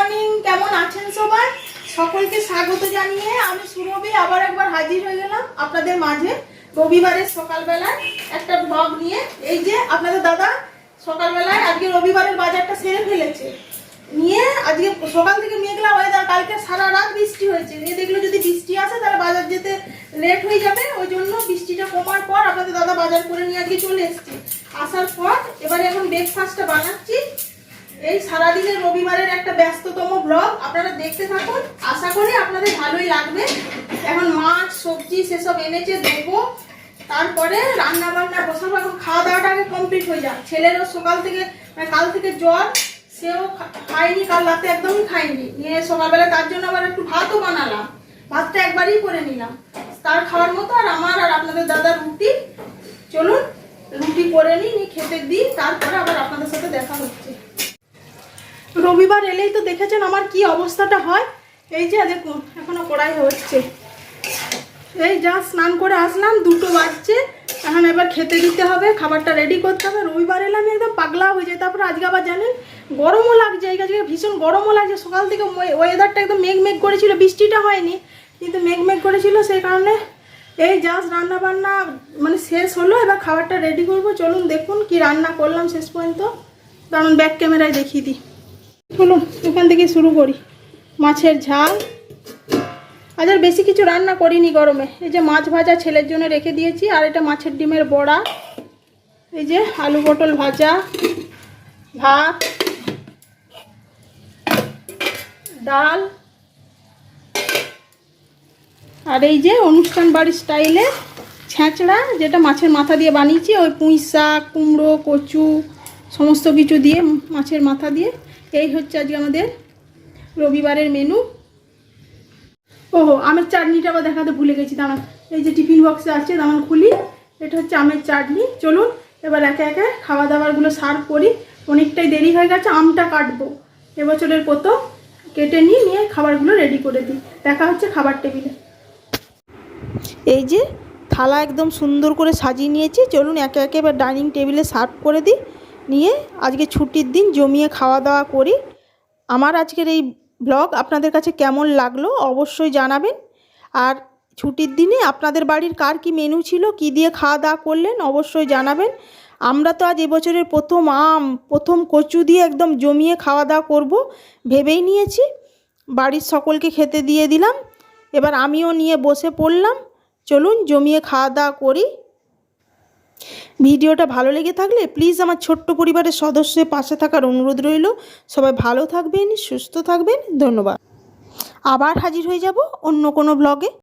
Morning, কেমন আছেন সবাই? সকলকে স্বাগত জানিয়ে আমি সুরভি আবার একবার হাজির হয়ে গেলাম আপনাদের মাঝে রবিবারের সকালবেলায় একটা ব্লগ নিয়ে। এই যে আপনাদের দাদা সকালবেলায় আজকে রবিবারের বাজারটা সেরে ফেলেছে। নিয়ে আজকে সকাল থেকে মেঘলা ওয়েদার কালকে সারা রাত বৃষ্টি হয়েছে। নিয়ে দেখল যদি বৃষ্টি আসে, তাহলে বাজার যেতে লেট হয়ে যাবে। ওই জন্য বৃষ্টিটা কমার পর আপনাদের দাদা বাজার করে নিয়ে আজকে চলে এসছে। আসার পর এবারে এখন ব্রেকফাস্টটা বানাচ্ছি। এই সারাদিনের রবিবারের একটা ব্যস্ততম ব্লগ আপনারা দেখতে থাকুন। আশা করি আপনাদের ভালোই লাগবে। এখন মাছ, সবজি, সেসব এনেছে, দেবো। তারপরে রান্না বান্না বসাবো। এখন খাওয়া দাওয়াটা আগে কমপ্লিট হয়ে যাক। ছেলেরও সকাল থেকে মানে কাল থেকে জ্বর, সেও খায়নি, কাল রাতে একদমই খায়নি। নিয়ে সকালবেলা তার জন্য আবার একটু ভাতও বানালাম। ভাতটা একবারই করে নিলাম। তার খাওয়ার মতো আর আমার আর আপনাদের দাদার রুটি। চলুন, রুটি করে নিই খেতে দিই। তারপরে আবার আপনাদের সাথে দেখা হচ্ছে রবিবার এলেই তো দেখেছেন আমার কি অবস্থাটা হয়। এই যে দেখুন, এখনও কড়াই হচ্ছে। এই যা স্নান করে আসলাম, দুটো বাজছে। এখন এবার খেতে দিতে হবে, খাবারটা রেডি করতে হবে। রবিবার এলে আমি একদম পাগলা হয়ে যাই। তারপরে আজকে আবার জানেন, গরমও লাগছে। এই আজকে ভীষণ গরমও লাগছে। সকাল থেকে ওয়েদারটা একদম মেঘ মেঘ করেছিল। বৃষ্টিটা হয়নি, কিন্তু মেঘ মেঘ করেছিল। সেই কারণে এই জাস্ট রান্না বান্না মানে শেষ হলো। এবার খাবারটা রেডি করব। চলুন দেখুন কি রান্না করলাম শেষ পর্যন্ত। কারণ ব্যাক ক্যামেরায় দেখিয়ে দিই। চলুন, এখান থেকে শুরু করি। মাছের ঝাল। আজ আর বেশি কিছু রান্না করিনি গরমে। এই যে মাছ ভাজা ছেলের জন্য রেখে দিয়েছি, আর এটা মাছের ডিমের বড়া। এই যে আলু পটল ভাজা, ভাত, ডাল। আর এই যে অনুষ্ঠান বাড়ির স্টাইলে ছ্যাঁচড়া, যেটা মাছের মাথা দিয়ে বানিয়েছি, ওই পুঁই শাক, কুমড়ো, কচু, সমস্ত কিছু দিয়ে মাছের মাথা দিয়ে। এই হচ্ছে আজকে আমাদের রবিবারের মেনু ওহো, আমের চাটনিটা আবার দেখাতে ভুলে গেছি দাঁড়ান এই যে টিফিন বক্সে আছে দাঁড়ান খুলি। এটা হচ্ছে আমের চাটনি। চলুন, এবার একে একে খাওয়া দাওয়ারগুলো সার্ভ করি। অনেকটাই দেরি হয়ে গেছে, আমটা কাটবো। এবছরের প্রথম, কেটে নিয়ে নিয়ে খাবারগুলো রেডি করে দিই। দেখা হচ্ছে খাবার টেবিলে এই যে থালা একদম সুন্দর করে সাজিয়ে নিয়েছি। চলুন, একে একে এবার ডাইনিং টেবিলে সার্ভ করে দিই। নিয়ে আজকে ছুটির দিন জমিয়ে খাওয়া দাওয়া করি। আমার আজকের এই ব্লগ আপনাদের কাছে কেমন লাগল অবশ্যই জানাবেন। আর ছুটির দিনে আপনাদের বাড়ির কার কি মেনু ছিল, কি দিয়ে খাওয়া দাওয়া করলেন অবশ্যই জানাবেন। আমরা তো আজ এবছরের প্রথম আম, প্রথম কচু দিয়ে একদম জমিয়ে খাওয়া দাওয়া করব ভেবেই নিয়েছি। বাড়ির সকলকে খেতে দিয়ে দিলাম। এবার আমিও নিয়ে বসে পড়লাম। চলুন জমিয়ে খাওয়া দাওয়া করি। ভিডিওটা ভালো লেগে থাকলে প্লিজ আমার ছোট্ট পরিবারের সদস্যের পাশে থাকার অনুরোধ রইল। সবাই ভালো থাকবেন, সুস্থ থাকবেন, ধন্যবাদ। আবার হাজির হয়ে যাব অন্য কোনো ব্লগে